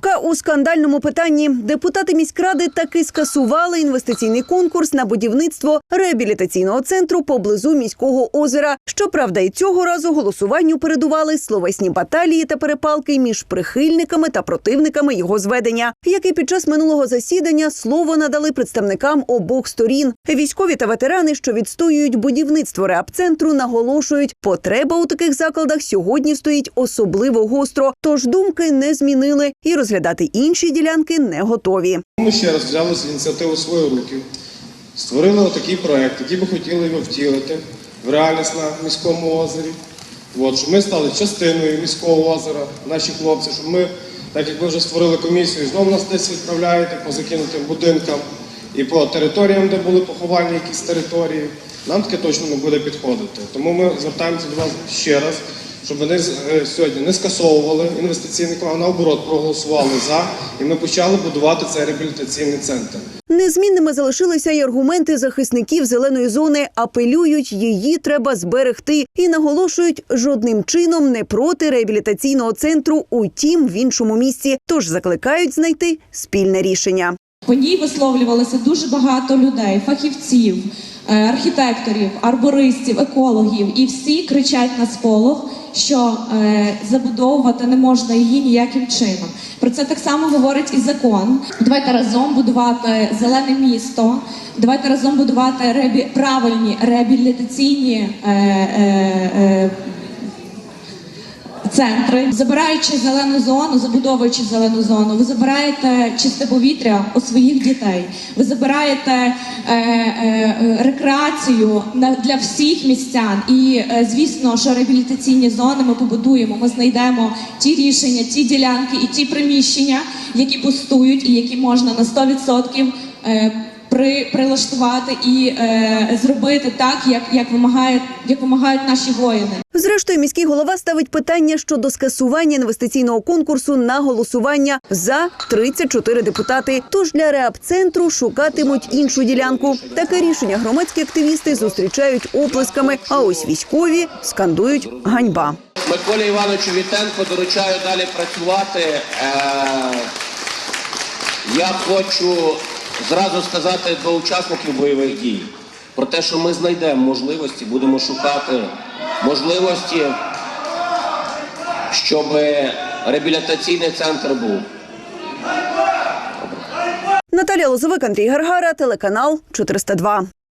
Крапка у скандальному питанні. Депутати міськради таки скасували інвестиційний конкурс на будівництво реабілітаційного центру поблизу міського озера. Щоправда, і цього разу голосуванню передували словесні баталії та перепалки між прихильниками та противниками його зведення, які під час минулого засідання слово надали представникам обох сторін. Військові та ветерани, що відстоюють будівництво реабцентру, наголошують, потреба у таких закладах сьогодні стоїть особливо гостро. Тож думки не змінили і розглядати інші ділянки не готові. Ми ще раз взяли ініціативу свої руки, створили отакий проект, який би хотіли його втілити в реальність на міському озері. От, щоб ми стали частиною міського озера, наші хлопці, щоб ми, так як ви вже створили комісію, знову нас десь відправляєте по закинутим будинкам і по територіям, де були поховальні якісь території. Нам таке точно не буде підходити. Тому ми звертаємося до вас ще раз, щоб вони з- е, сьогодні не скасовували інвестиційний план, а наоборот проголосували за, і ми почали будувати цей реабілітаційний центр. Незмінними залишилися й аргументи захисників зеленої зони. Апелюють, її треба зберегти і наголошують жодним чином не проти реабілітаційного центру, утім в іншому місці. Тож закликають знайти спільне рішення. По ній висловлювалося дуже багато людей, фахівців, архітекторів, арбористів, екологів, і всі кричать на сполох, що е, забудовувати не можна її ніяким чином. Про це так само говорить і закон. Давайте разом будувати зелене місто. Давайте разом будувати ребі правильні реабілітаційні е, е, е, центри, забираючи зелену зону, забудовуючи зелену зону, ви забираєте чисте повітря у своїх дітей. Ви забираєте е, е, рекреацію для всіх містян. І е, звісно, що реабілітаційні зони ми побудуємо. Ми знайдемо ті рішення, ті ділянки і ті приміщення, які пустують, і які можна на 100% е, при прилаштувати і е, зробити так, як, як вимагає, як вимагають наші воїни. Зрештою, міський голова ставить питання щодо скасування інвестиційного конкурсу на голосування за 34 депутати. Тож для реабцентру шукатимуть іншу ділянку. Таке рішення громадські активісти зустрічають оплесками. А ось військові скандують ганьба. Миколі Івановичу Вітенко доручаю далі працювати. Е, Я хочу зразу сказати до учасників бойових дій про те, що ми знайдемо можливості, будемо шукати можливості, щоб реабілітаційний центр був. Наталія Лозовик, Андрій Гаргара, телеканал 402.